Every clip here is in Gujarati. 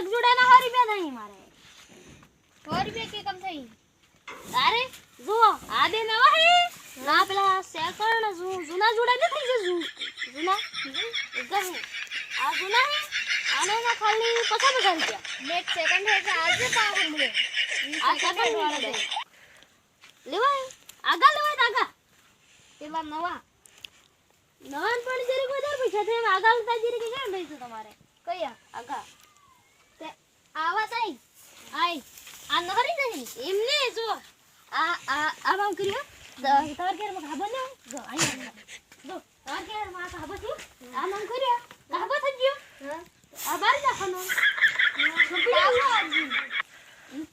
એક જોડાના સો રૂપિયા નહીં મારે. સો રૂપિયા કે કમ થઈ તારે જુઓ આ બે નવા હે. ના પેલા સેકન્ડ જુ- જૂના જુડા નથી જે જુ જૂના? એકદમ આ જૂના હે? આને ના ખાલી પસંદ પચાસ રૂપિયા. નેટ સેકન્ડ હે કે આજે પાવર મળે આ સેકન્ડ વાળા દે લેવાય? આગા લેવાય તો આગા પેલા નવા. નવાન પણ જરીક વધારે પૈસા થાય એમ આગા લેતા જરીક કેમ રહીશું તમારે? કયા? આગા તે આવા તઈ આય આ નહરી નહીં એમને જો આ આ આ બામ કર્યો. તમાર કેરમાં ખાબો ને જો આય જો તમાર કેરમાં ખાબો થયું? આ નામ કર્યો. ખાબો થઈ ગયો. આ બાર નાખવાનો.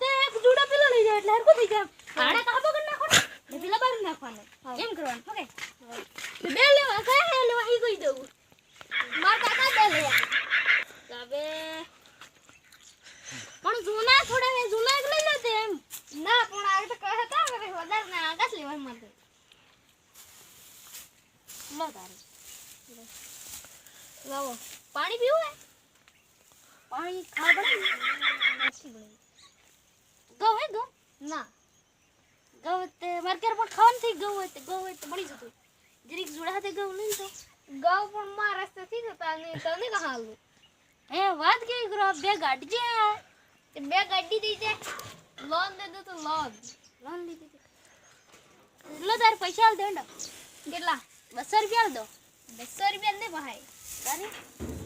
તે એક જુડા પેલો લઈ જાય એટલે હરકો થઈ જાય. આડા ખાબો કરી નાખો ને પેલા બાર નાખવાનો. એમ કરવાનું. ઓકે. બે લેવા કયા હે લેવા ઈ કહી દઉં માર કાકા બે લેવા હવે પણ જૂના થોડા હે જૂના એક લઈ લેતે એમ ના પણ આ તો કહે હતા હવે વધારે ના આકાશ લેવા માટે લો તારે લાવો પાણી પીવું હે પાણી ખાવા પડે ને? નથી પડે ઘઉં હે ગૌ ના. ગૌ તે માર્કેટ પણ ખાવાનું થઈ ગૌ હોય તો ગૌ હોય તો મળી જતું. જરીક જોડા હાથે ગૌ લઈ તો ગૌ પણ મારા રસ્તેથી જતા ને તને કહા આલું એ વાત કેવી કરો? બે ગાડી જે તે બે ગાડી દી. છે લોન દે દો તો લોન. લોન લીધી લો તાર પૈસા આલ દેંડો કેટલા? બસો રૂપિયા આલ દો. બસો રૂપિયા દે ભાઈ. તારે?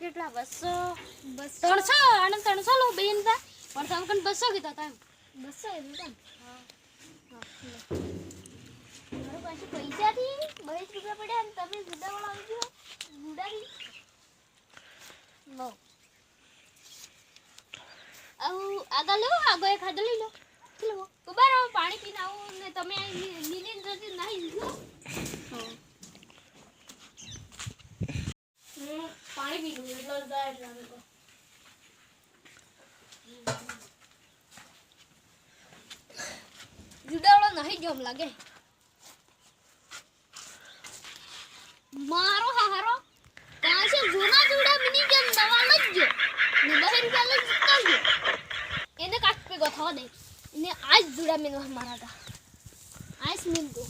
કેટલા બસો? બસો? ત્રણસો અને ત્રણસો લો બેન તા પણ તમે કન બસો કીધો તા બસો કીધું તા મારા પાસે પૈસા થી બહીસ રૂપિયા પડ્યા અને તમે જુદા વાળા આવી ગયો? ગુડા લો. આવું આગળ લેવો આગળ એક હાથ લઈ લો. લેવો ઊભા પાણી પીને આવો ને તમે લીલી નથી નહીં લીધો. હું. પાણી પી લઉં એટલો જ જાય એટલે અમે તો. જુદાવાળો નહીં જોમ લાગે. મારો હારો પાસે જૂના જુડા મિની ગેમ નવા ગયો? ને બહે રૂપિયા લઈ જતા એને કાક પે ગથવા દે. એને આજ જુડા મિનો મારા કા આજ મિન તો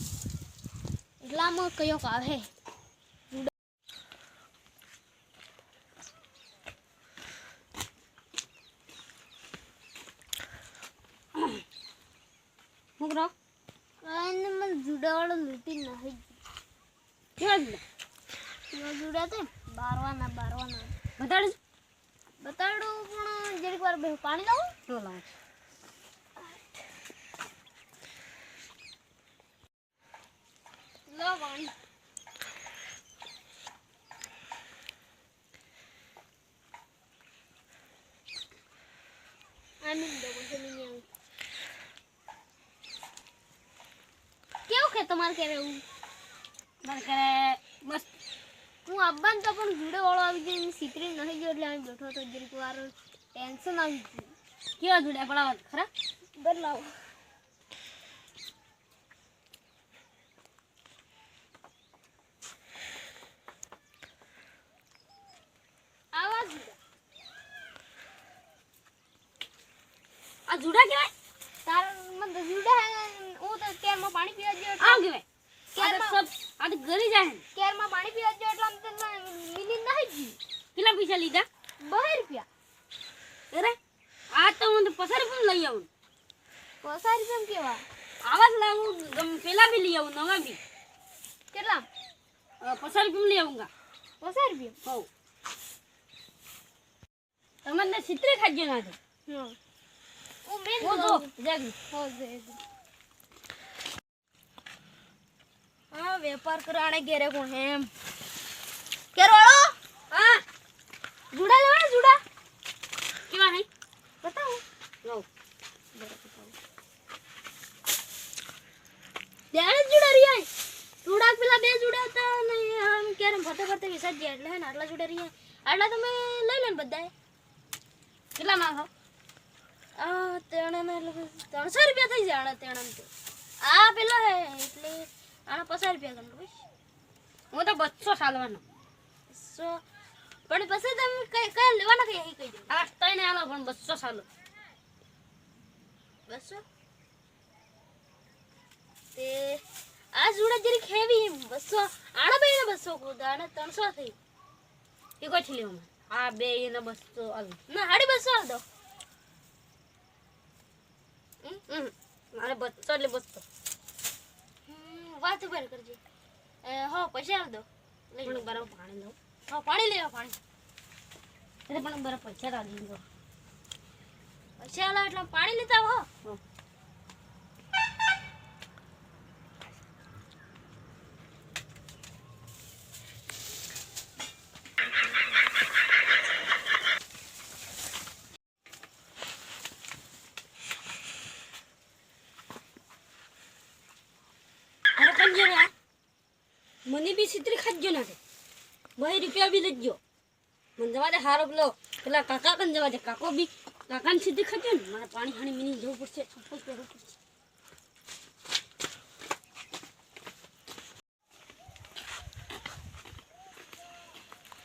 એટલામાં કયો કાવ મુકરો કાઈને મને જુડાવાળો લૂટી નહીં કેવા જુડા? તો તે બારવાના બારવાના. બતાડ બતાડું પણ જરીક વાર બે પાણી લાવું. તો લાવું. લો પાણી આની દો પછી નહીં આવું કેવું કે તમારે ઘરે એવું મારે ઘરે મસ્ત હું આવવાનું તો પણ જુડે વાળો આવી ગયો સિકરી નહીં ગયો એટલે અહીં બેઠો હતો જરીક વાર ટેન્શન આવી ગયું. કેવા જુડે પડાવવા ખરા? બદલાવો આ જુડા કેવાય? તાર મને જુડા હે હું તો કેરમાં પાણી પીવા ગયો આ કહેવાય. સબ આ તો ઘરે જાય કેરમાં પાણી પીવા ગયો એટલે આમ તો મિલી નહીં જી કેટલા પૈસા લીધા? બહે રૂપિયા. અરે આ તો હું તો પસાર પણ લઈ આવું. 50 રૂપિયા કેવા? આવા જ લાવું પેલા બી લઈ આવું નવા બી. કેટલા? પસાર રૂપિયા લઈ આવુંગા પસાર રૂપિયા? હો તમને સિત્રે ખાજો ના તો ઓ મેં જો જાગ. હો જાગી. હા, વેપાર કરાણે ઘેરે કોણ એમ. કેરોળો હા. જુડા લેવાના, જુડા. કેવા હે? બતાવો. લો ત્યારે જુડા રહ્યા જુડા પેલા બે જુડા હતા ને આમ ક્યારે ફરતે ફરતે વિસાજ ગયા. એટલે હે ને આટલા જુડા રહ્યા આટલા તમે લઈ લો ને બધાએ. કેટલા નાખો આ તેણે ત્રણસો રૂપિયા થઈ જાય આણા તેણે તો. આ પેલો હે, એટલે આના પચાસ રૂપિયા ગણ હું તો બસો સાલવાનો સો પણ પછી તમે કઈ કઈ લેવાના કઈ કહી દો આ તઈને આલો પણ બસો સાલો બસો? તે આ જોડા જરી ખેવી બસો. આડા બે બસો કુદા અને ત્રણસો થઈ. એ કોઈ થી લેવું આ બે એને બસો આલ. ના હાડી બસો આલ દો. મારે બસો એટલે બસો. હમ, વાત કરજે. એ, હો પૈસા આવ દો. પણ બરાબર પાણી દઉં હો પાણી લેવા પાણી. એટલે પણ બરાબર પૈસા રાખી દો. પૈસા એટલે પાણી લેતા આવો હો અરે કંજરા મને બી સિત્રી ખાજો નાખે ભાઈ રૂપિયા બી લઈજો મને જવા દે હારો પેલો પેલા કાકા કન જવા દે. કાકો બી કાકાને સિત્રી ખાજો ને મારે પાણી હાણી મીની જવું પડશે. ચપ્પલ પહેરવું પડશે.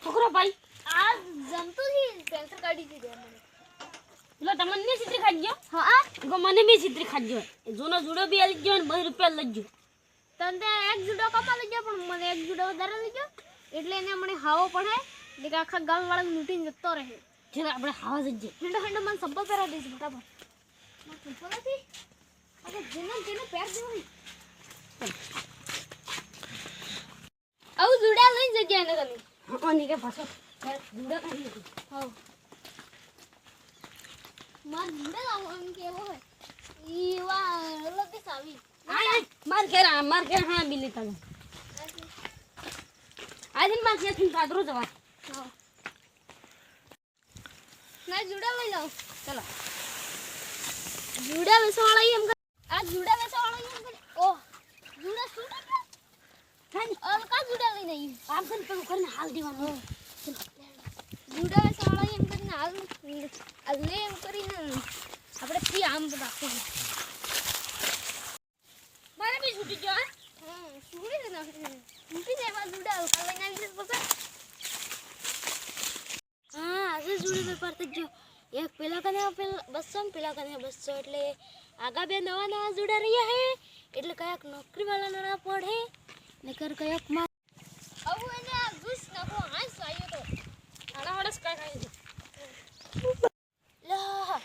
છોકરો ભાઈ આ જમતુથી કેન્સર કાઢી દીધો મને પેલો તમને સિત્રી ખાજો હા. ગો મને બી સિત્રી ખાજો જૂનો જુડો બી આલી ગયો ને ભાઈ રૂપિયા લઈજો તને ત્યાં એક જુડો કપા લઈ જાઓ પણ મને એક જુડો વધારે લઈ જાઓ. એટલે એને મને હાવો પડે. એટલે કે આખા ગામ વાળા લૂંટીને જતો રહે. જરા આપણે હાવા જઈએ. હેંડો હેંડો મને સંપલ પહેરા દઈશ ફટાફટ. મને નથી? અરે જેને જેને પહેર દેવું આવું જુડા લઈ જગ્યા એને તમે. હા કે પાછો. જુડા કાઢી લીધું હા. માર જુડા લાવો એમ કેવો હોય. ઈ વા લગી સાવી. આ માર ઘેર માર ઘેર હા બી તને આજે માર ઘેરથી કાદરો જવા. ના જુડા લઈ લાવ ચલો. જુડા વેચવાળા એમ કરે આ જુડા વેચવાળા એમ કરે ઓહ જુડા શું કરે અલકા જુડા આવી આમ કરીને પેલું કરીને હાલ દેવાનું. જુડા વેચવાળા એમ કરીને હાલ આ લે એમ કરીને. આપણે થી આમ રાખવું મારે બી છૂટી ગયો હા હા સુડી દે નાખી મૂકી દે એમાં જુડા હલકા લઈને આવી જશે પછી હા આજે જુડી વેપાર થઈ ગયો એક પેલા કને પેલા બસો ને પેલા કને બસો એટલે આગા બે નવા નવા જુડા રહ્યા હે એટલે કયાક નોકરી વાળા ના પડે ને કર કયાકમાં આવું એને આ ઘૂસ નાખો હાંસ આવ્યો તો આડા હડસ કાઈ લા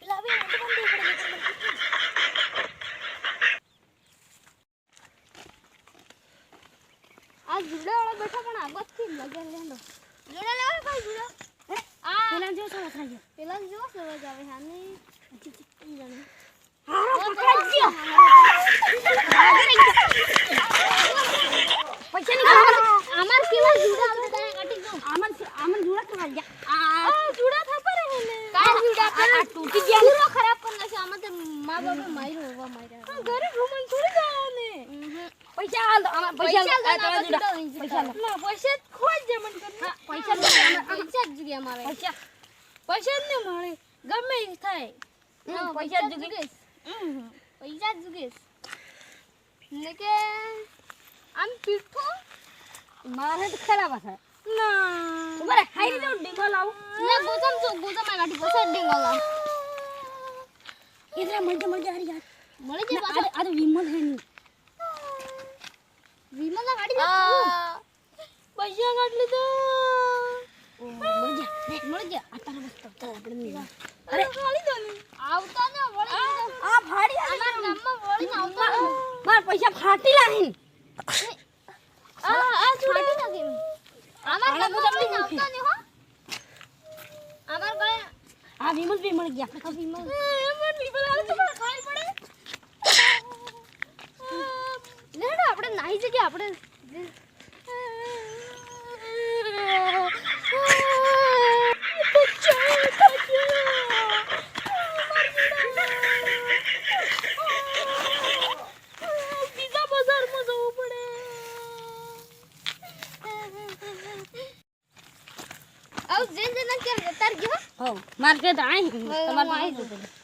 પેલા બે મોટો બંધ પડે આ જુડા વાળા બેઠા પણ આગળથી જ લગે લેંડો. જુડા લેવા ભાઈ જુડા આ. પેલા જો થાય ગયો. પેલા જો સમજ આવે હાને જાણે. હારો પકડાઈ ગયો. પછી ની અમાર કેવા જુડા આવે ત્યાં કાઢી દો આમન આમન જોડા કરવા ગયા. આ જુડા થપા હે ને. કા જુડા આ- તૂટી ગયા પૂરો ખરાબ પણ નાખ્યો આમાં તો મા બાપે માર્યો હોવા માર્યા. ઘરે રૂમન થોડી જવાને પૈસા હાલ દો પૈસા પૈસા આ તમારા જણા જોડા. જુડા પૈસા લો. ના પૈસા જ ખોજ જે મને હા, પૈસા લો. પૈસા જ જુગ્યા મારે પૈસા. પૈસા જ ન મળે. ગમે એ થાય. પૈસા જ જુગીશ. પૈસા જ ને કે આમ પીઠો? મારે તો ખરાબ ના. બરે ખાઈ દઉં ડીંગો લાવું. લે ગોતમ જો ગોતમ આ ગાડી ડીંગો લાવ. ઇધરે મજા મજા હારી યાર મળી જાય આ આ તો વિમલ હે ની વિમલ ના ગાડી પૈસા કાઢ લીધો મજા મળી ગયા આ તારા મસ્ત તારા આપણે નહીં અરે આવતા ને વળી આ ફાડી અમાર ગામમાં વળી આવતા. માર પૈસા ફાટી લાહીન આ આ છોડી નાખી અમાર ગામમાં બધા આવતા ને હો. અમાર ગળે આ વિમલ બી ગયા. આપણે વિમલ. અમાર વિમલ આલે તો પણ ખાઈ પડે. લેડો આપણે નાહી જગ્યા આપણે આવ જેન જેન કેમ જતાર ગયો હો માર્કેટ આઈ હું તમારે આઈ આવી જતો